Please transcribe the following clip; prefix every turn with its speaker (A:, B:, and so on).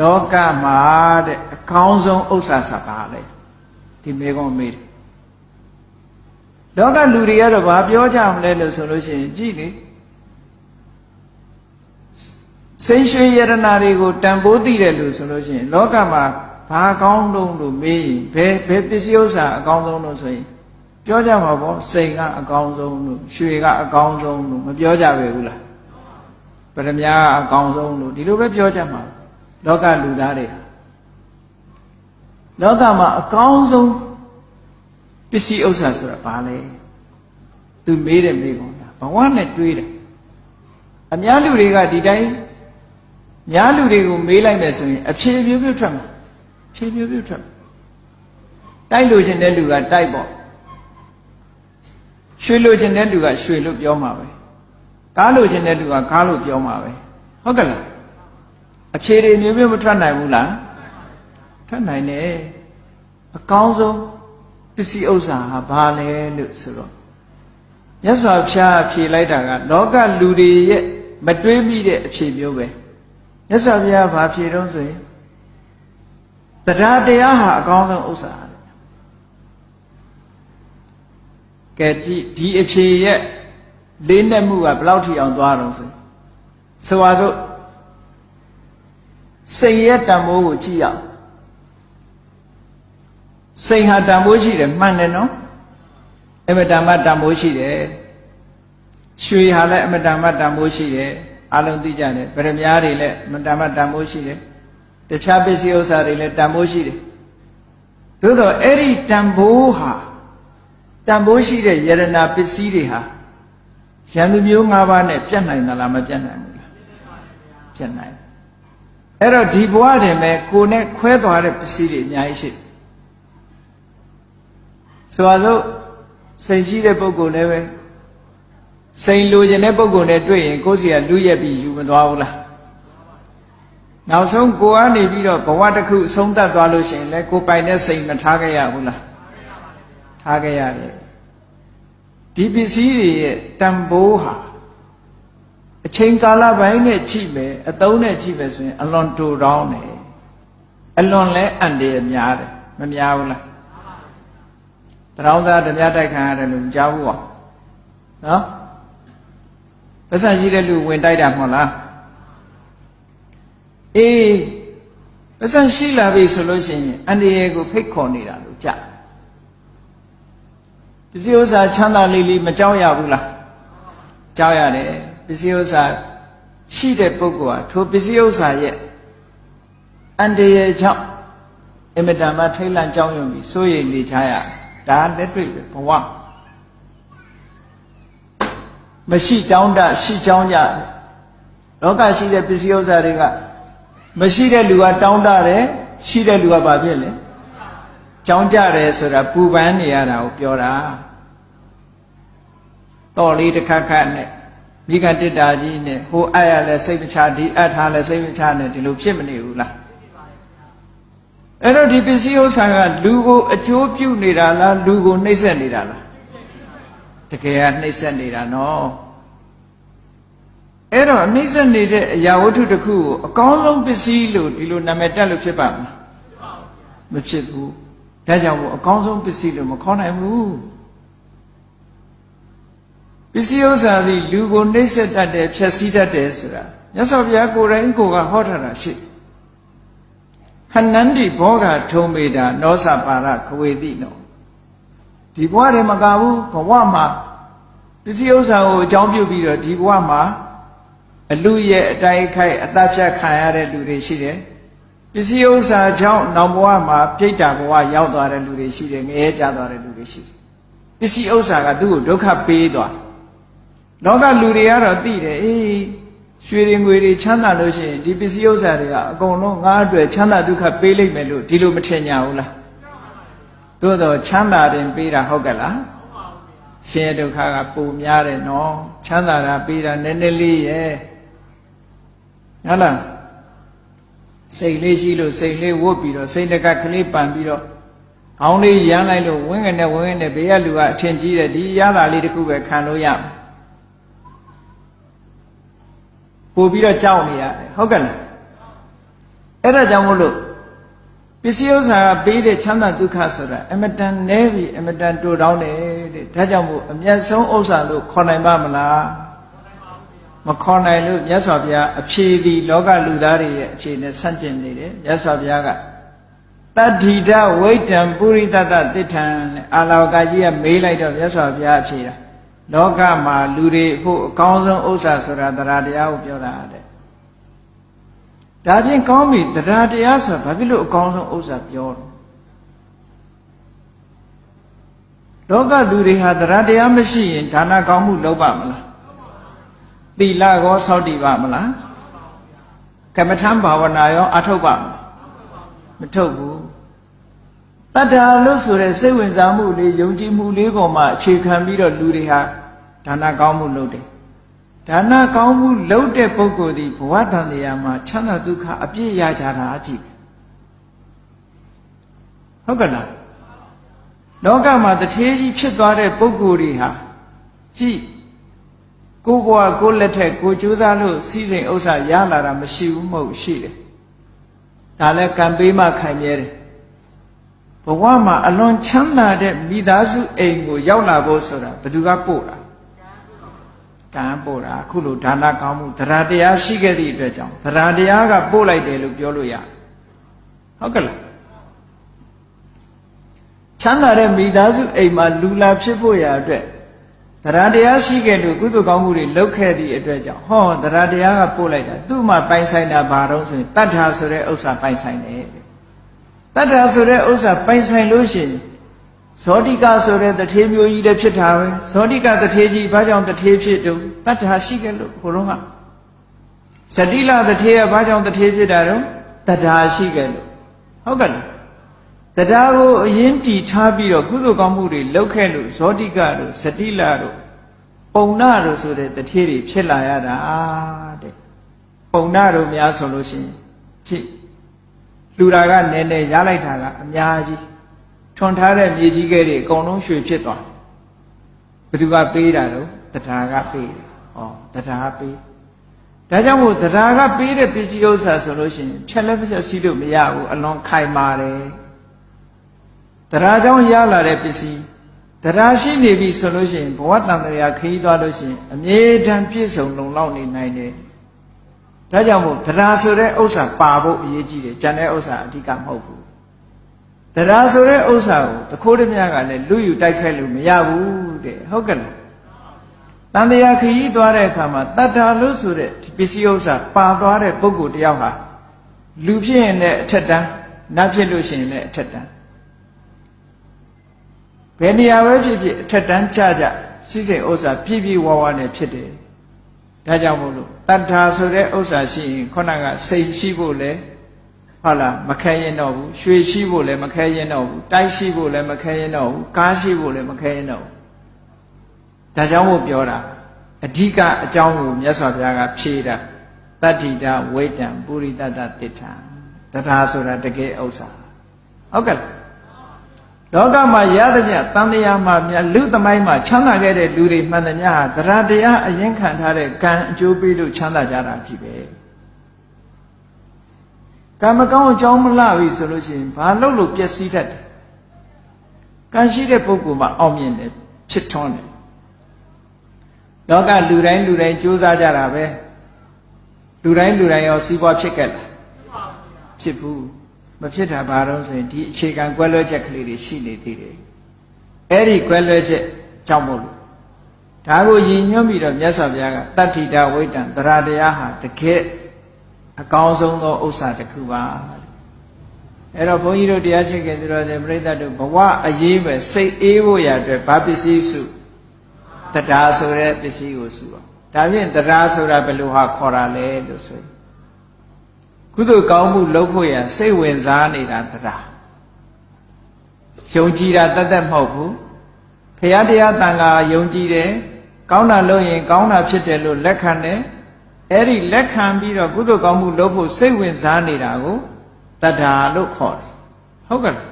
A: လောကမှာတဲ့အကောင်းဆုံးဥစ္စာစာပါလေဒီမေကောမေးတယ်လောကလူတွေကတော့ဘာပြောကြမလဲလို့ဆိုလို့ရှိရင်ကြည့်လေစိတ်ရွှေရတနာတွေကိုတန်ဖိုးသိတယ်လို့ဆိုလို့ရှိရင် လောကမှာဘာကောင်းတုံးလို့မေးရင်ဘယ်ဘယ်ပစ္စည်းဥစ္စာအကောင်းဆုံးလို့ဆိုရင်ပြောကြမှာပေါ့စိန်ကအကောင်းဆုံးလို့ရွှေကအကောင်းဆုံးလို့မပြောကြပဲဘူးလားပရမညာကအကောင်းဆုံးလို့ဒီလိုပဲပြောကြမှာ လောကလူသားတွေလောကမှာအကောင်းဆုံးပစ္စည်းဥစ္စာဆိုတာဘာလဲသူမေးတယ်မေးကုန်တာဘဝနဲ့တွေးတယ်အများလူတွေကဒီတိုင်းများလူတွေကိုမေးလိုက်မယ်ဆိုရင်အဖြေမျိုးမျိုးထွက်မှာဖြေမျိုးမျိုးထွက်တိုက်လို့ခြင်းတဲ့လူကတိုက်ပေါ့ရွှေလို့ခြင်းတဲ့လူကရွှေလို့ပြောမှာပဲကားလို့ခြင်းတဲ့လူကကားလို့ပြောမှာပဲဟုတ်ကဲ့လား အဖြေတွေမျိုးမျိုးမထွက်နိုင်ဘူးလားထွက်နိုင်တယ်အကောင်းဆုံးပစ္စည်းဥစ္စာဟာဘာလဲလို့ဆိုတော့မြတ်စွာဘုရားဖြေလိုက်တာကလောကလူတွေရဲ့မတွေးမိတဲ့အဖြေမျိုးပဲမြတ်စွာဘုရားဘာဖြေတော့ဆိုရင်တရားတရားဟာအကောင်းဆုံးဥစ္စာကဲကြည့်ဒီအဖြေရဲ့လေးနက်မှုကဘယ်လောက်ထိအောင်သွားတော့ဆိုရင်ဆိုပါစို့ စိတ်ရဲ့တန်ဖိုးကိုကြည့်ရအောင်စိတ်ဟာတန်ဖိုးရှိတယ်မှန်တယ်နော်အမတန်မှတန်ဖိုးရှိတယ်ရွှေဟာလည်းအမတန်မှတန်ဖိုးရှိတယ်အလုံးသိကြတယ်ဗရမ ्या တွေလည်းအမတန်မှတန်ဖိုးရှိတယ်တခြားပစ္စည်းဥစ္စာတွေလည်းတန်ဖိုးရှိတယ်သို့တော့အဲ့ဒီတန်ဖိုးဟာတန်ဖိုးရှိတဲ့ယရနာပစ္စည်းတွေဟာရန်သူမျိုး၅ပါးနဲ့ပြတ်နိုင်သလားမပြတ်နိုင်ဘူးလားပြတ်နိုင် အဲ့တော့ဒီဘဝတည်းမဲ့ကိုယ်နဲ့ခွဲသွားတဲ့ပစ္စည်းတွေအများကြီးရှိတယ်ဆိုပါစို့စိတ်ရှိတဲ့ပုဂ္ဂိုလ်လည်းပဲစိန်လိုချင်တဲ့ပုဂ္ဂိုလ်နဲ့တွေ့ရင်ကိုယ်စီကလူရက်ပြီးယူမသွားဘူးလားနောက်ဆုံးကိုကနေပြီးတော့ဘဝတစ်ခုဆုံးသက်သွားလို့ရှိရင်လည်းကိုပိုင်တဲ့စိတ်မထားခဲ့ရဘူးလားထားခဲ့ရတယ်ဒီပစ္စည်းတွေရဲ့တန်ဖိုးဟာ အချိန်ကာလပိုင်းနဲ့ကြည့်မယ်အသုံးနဲ့ကြည့်မယ်ဆိုရင်အလွန်တူတောင်းတယ်အလွန်လဲအန်တယ်များတယ်မများဘူးလားတရောင်းသားဓမြတိုက်ခံရတယ်လို့ကြားဘူးပါနော်ပတ်စံရှိတဲ့လူဝင်တိုက်တာမဟုတ်လားအေးပတ်စံရှိလာပြီဆိုလို့ရှိရင်အန္တရာယ်ကိုဖိတ်ခေါ်နေတာလို့ကြားပစ္စည်းဥစ္စာချမ်းသာလေးလေးမကြောက်ရဘူးလားကြောက်ရတယ်ပ စ္စည်းဥစ္စာရှိတဲ့ပုဂ္ဂိုလ်ဟာထိုပစ္စည်းဥစ္စာရဲ့အန္တရာယ်ကြောင့်အင်မတန်မှထိတ်လန့်ကြောက်ရွံ့ပြီးစိုးရိမ်နေကြရဒါလက်တွေ့ပဲဘဝမရှိတောင်းတရှိကြောင်းကြလောကရှိတဲ့ပစ္စည်းဥစ္စာတွေကမရှိတဲ့လူကတောင်းတတယ်ရှိတဲ့လူကဘာဖြစ်လဲကြောင်းကြတယ်ဆိုတာပူပန်းနေရတာကိုပြောတာတော်လေးတစ်ခါခါနဲ့ မိဂတိတ္တာကြီးနဲ့ဟိုအပ်ရလဲစိတ်မချဒီအပ်ထားလဲစိတ်မချနဲ့ဒီလိုဖြစ်မနေဘူးလားအဲ့တော့ဒီပစ္စည်းဥစ္စာကလူကိုအကျိုးပြုနေတာလားလူကိုနှိမ့်ဆက်နေတာလားတကယ်ကနှိမ့်ဆက်နေတာနော်အဲ့တော့နှိမ့်ဆက်နေတဲ့အရာဝတ္ထုတစ်ခုကိုအကောင်းဆုံးပစ္စည်းလို့ဒီလိုနာမည်တက်လို့ဖြစ်ပါမလားမဖြစ်ဘူးဒါကြောင့်မို့အကောင်းဆုံးပစ္စည်းလို့မခေါ်နိုင်ဘူး ပစ္စည်းဥစ္စာသည်လူကိုနှိမ့်ဆက်တတ်တယ်ဖြည့်ဆည်းတတ်တယ်ဆိုတာမြတ်စွာဘုရားကိုယ်တိုင်ကိုယ်ကဟောထားတာရှိဟနန္တိဘောဂထုံမေတာနောစပါရခဝေတိနောဒီဘဝတည်းမကဘူးဘဝမှာပစ္စည်းဥစ္စာကိုအကြောင်းပြုပြီးတော့ဒီဘဝမှာအလူရဲ့အတိုင်းခိုက်အသက်ဖြတ်ခံရတဲ့လူတွေရှိတယ်ပစ္စည်းဥစ္စာကြောင့်နောက်ဘဝမှာပြိတ္တာဘဝရောက်သွားတဲ့လူတွေရှိတယ်ငရဲကြသွားတဲ့လူတွေရှိတယ်ပစ္စည်းဥစ္စာကသူ့ကိုဒုက္ခပေးသွား လောကလူတွေကတော့သိတယ်အေးရွှေတွေငွေတွေချမ်းသာလို့ရှိရင်ဒီပစ္စည်းဥစ္စာတွေကအကုန်လုံးငါ့အတွက်ချမ်းသာဒုက္ခပေးလိမ့်မယ်လို့ဒီလိုမထင်ကြဘူးလားသို့တော့ချမ်းသာတယ်ပေးတာဟုတ်ကဲ့လားဆင်းရဲဒုက္ခကပုံများတယ်နော်ချမ်းသာတာပေးတာနည်းနည်းလေးရဲ့ဟုတ်လားစိတ်လေးရှိလို့စိတ်လေးဝတ်ပြီးတော့စိတ်တကကလေးပန်ပြီးတော့ခေါင်းလေးရမ်းလိုက်လို့ဝင်းငနဲ့ဝင်းငနဲ့ဘေးကလူကအထင်ကြီးတယ်ဒီရတာလေးတခုပဲခံလို့ရမယ် ပို့ပြီးတော့ကြောက်နေရတယ်ဟုတ်ကဲ့လားအဲ့ဒါကြောင့်မို့လို့ပစ္စည်းဥစ္စာကပေးတဲ့ချမ်းသာဒုက္ခဆိုတာအမတန်နည်းပြီးအမတန်တူတောင်းတယ်တဲ့ဒါကြောင့်မို့အမျက်ဆုံးဥစ္စာလို့ခေါ်နိုင်ပါမလားမခေါ်နိုင်လို့မြတ်စွာဘုရားအဖြေဒီလောကလူသားတွေရဲ့အဖြေနဲ့ဆန့်ကျင်နေတယ်မြတ်စွာဘုရားကတတ္ထိတဝိတံပုရိသတ္တတိဋ္ဌံနဲ့အာလောကကြီးကမေးလိုက်တော့မြတ်စွာဘုရားအဖြေတာ လောကမှာလူတွေဖို့အကောင်းဆုံးဥစ္စာဆိုတာတရားတရားကိုပြောတာတဲ့ဒါဖြင့်ကောင်းပြီတရားတရားဆိုတာဘာဖြစ်လို့အကောင်းဆုံးဥစ္စာပြောတော့လောကလူတွေဟာတရားတရားမရှိရင်ဒါနကောင်းမှုလုပ်ပါမလားသီလကောစောင့်တည်ပါမလားကမ္မထံဘာဝနာရောအထုတ်ပါမလားမထုတ်ဘူး တတ္တာလို့ဆိုတဲ့စိတ်ဝင်စားမှုလေးယုံကြည်မှုလေးပေါ်မှာအခြေခံပြီးတော့လူတွေဟာဒါနကောင်းမှုလုပ်တယ်ဒါနကောင်းမှုလုပ်တဲ့ပုဂ္ဂိုလ်ဒီဘဝတန်တရားမှာချမ်းသာဒုက္ခအပြည့်ရကြတာအကြည့်ဟုတ်ကလားလောကမှာတထေးကြီးဖြစ်သွားတဲ့ပုဂ္ဂိုလ်တွေဟာကြည့်ကိုယ်ဘဝကိုယ်လက်ထက်ကိုကြိုးစားလို့စီးစိမ်ဥစ္စာရလာတာမရှိဘူးမဟုတ်ရှိတယ်ဒါလည်းကံပေးမှခံရတယ် ဘဝမှာအလွန်ချမ်းသာတဲ့မိသားစုအိမ်ကိုရောက်လာဖို့ဆိုတာဘယ်သူကပို့တာကံပို့တာအခုလိုဒါနကောင်းမှုတရားတရားရှိခဲ့သည့်အတွက်ကြောင့်တရားတရားကပို့လိုက်တယ်လို့ပြောလို့ရဟုတ်ကဲ့လားချမ်းသာတဲ့မိသားစုအိမ်မှာလူလာဖြစ်ဖို့ရာအတွက်တရားတရားရှိခဲ့လို့ကုသိုလ်ကောင်းမှုတွေလုပ်ခဲ့သည့်အတွက်ကြောင့်ဟောတရားတရားကပို့လိုက်တာသူ့မှာပိုင်ဆိုင်တာဘာတော့ဆိုရင်တတ္ထာဆိုတဲ့ဥစ္စာပိုင်ဆိုင်တယ် တတ္ထာဆိုတဲ့ဥစ္စာပိုင်ဆိုင်လို့ရှိရင်ဇောတိကဆိုတဲ့တထေးမျိုးကြီးလည်းဖြစ်တာပဲဇောတိကတထေးကြီးဘာကြောင့်တထေးဖြစ်တုံးတတ္ထာရှိခဲ့လို့ဘုရုံးကဇတိလတထေးကဘာကြောင့်တထေးဖြစ်တာတော့တတ္ထာရှိခဲ့လို့ဟုတ်ကဲ့လားတရားကိုအရင်တည်ထားပြီးတော့ကုသိုလ်ကောင်းမှုတွေလုပ်ခဲ့လို့ဇောတိကတို့ဇတိလတို့ပုံနာတို့ဆိုတဲ့တထေးတွေဖြစ်လာရတာတဲ့ပုံနာတို့များဆိုလို့ရှိရင်ကြည့် လူတာကနည်းနည်းရလိုက်တာကအများကြီးထွန်ထားတဲ့မြေကြီးကဲတွေအကုန်လုံးရွှေဖြစ်သွားဘယ်သူကပေးတာတော့တရားကပေးတယ်ဩတရားပေးဒါကြောင့်မို့တရားကပေးတဲ့ပစ္စည်းဥစ္စာဆိုလို့ရှိရင်ဖြက်လက်ဖြက်စီးလို့မရဘူးအလွန်ခိုင်မာတယ်တရားကြောင့်ရလာတဲ့ပစ္စည်းတရားရှိနေပြီဆိုလို့ရှိရင်ဘဝတန်တရားခရီးသွားလို့ရှိရင်အမြဲတမ်းပြည့်စုံလုံလောက်နေနိုင်တယ် ဒါကြောင့်မို့တရားဆိုတဲ့ဥစ္စာပါဖို့အရေးကြီးတယ်ကျန်တဲ့ဥစ္စာအဓိကမဟုတ်ဘူးတရားဆိုတဲ့ဥစ္စာကိုတခိုးတမကလည်းလူယူတိုက်ခိုက်လို့မရဘူးတဲ့ဟုတ်ကဲ့လားတန်တရားခရီးသွားတဲ့အခါမှာတတ္တာလို့ဆိုတဲ့ပစ္စည်းဥစ္စာပါသွားတဲ့ပုဂ္ဂိုလ်တယောက်ဟာလူဖြစ်ရင်လည်းအထက်တန်းနတ်ဖြစ်လို့ရှိရင်လည်းအထက်တန်းဘယ်နေရာပဲဖြစ်ဖြစ်အထက်တန်းကြကြစီးစိမ်ဥစ္စာပြည့်ပြည့်ဝဝနဲ့ဖြစ်တယ် ဒါကြောင့်မို့လို့တတ္ထာဆိုတဲ့ဥစ္စာရှိရင်ခုနကစိတ်ရှိဖို့လဲဟုတ်လားမခဲရင်တော့ဘူးရွှေရှိဖို့လဲမခဲရင်တော့ဘူးတိုက်ရှိဖို့လဲမခဲရင်တော့ဘူးကားရှိဖို့လဲမခဲရင်တော့ဘူးဒါကြောင့်မို့ပြောတာအဓိကအကြောင်းကိုမြတ်စွာဘုရားကဖြေတာတတ္တိတဝိတံပုရိတတတိဋ္ဌာတထာဆိုတာတကယ်ဥစ္စာဟုတ်ကဲ့လော ကမှာရသမျှတန်တရားမှာမြတ်လူသမိုင်းမှာချမ်းသာခဲ့တဲ့လူတွေမှန်သမျှဟာတရားတရားအရင်ခံထားတဲ့ကံအကျိုးပေးလို့ချမ်းသာကြတာကြီးပဲကံမကောင်းအကြောင်းမလှပြီဆိုလို့ရှိရင်ဘာလို့လို့ပျက်စီးတတ်တယ်ကံရှိတဲ့ပုဂ္ဂိုလ်မှာအောင်မြင်တယ်ဖြစ်ထွန်းတယ်လောကလူတိုင်းလူတိုင်းကြိုးစားကြတာပဲလူတိုင်းလူတိုင်းရောစီးပွားဖြစ်ခဲ့လားဖြစ်ဘူး မဖြစ်တာဘာလို့ဆိုရင်ဒီအခြေခံကွဲလွဲချက်ကလေးတွေရှိနေသေးတယ်အဲ့ဒီကွဲလွဲချက်ကြောင့်မို့လို့ဒါကိုယဉ်ညွှန်းပြီးတော့မြတ်စွာဘုရားကတတ္ထိတဝိတ္တံသရတရားဟာတကယ်အကောင်းဆုံးသောဥစ္စာတစ်ခုပါအဲ့တော့ဘုန်းကြီးတို့တရားချစ်ခင်သူတော်စင်ပြိဿတို့ဘဝအရေးပဲစိတ်အေးဖို့ရအတွက်ဘာပစ္စည်းစုတရားဆိုတဲ့ပစ္စည်းကိုစုအောင်ဒါဖြင့်တရားဆိုတာဘယ်လိုဟာခေါ်တာလဲလို့ဆိုရင် ကုသိုလ်ကောင်းမှုလုပ်ဖို့ရစိတ်ဝင်စားနေတာတရားယုံကြည်တာတတ်တတ်မဟုတ်ဘူးဖရာတရားတန်ခါယုံကြည်တယ်ကောင်းတာလုပ်ရင်ကောင်းတာဖြစ်တယ်လို့လက်ခံတယ်အဲ့ဒီလက်ခံပြီးတော့ကုသိုလ်ကောင်းမှုလုပ်ဖို့စိတ်ဝင်စားနေတာကိုတတ္ထာလို့ခေါ်တယ်ဟုတ်ကဲ့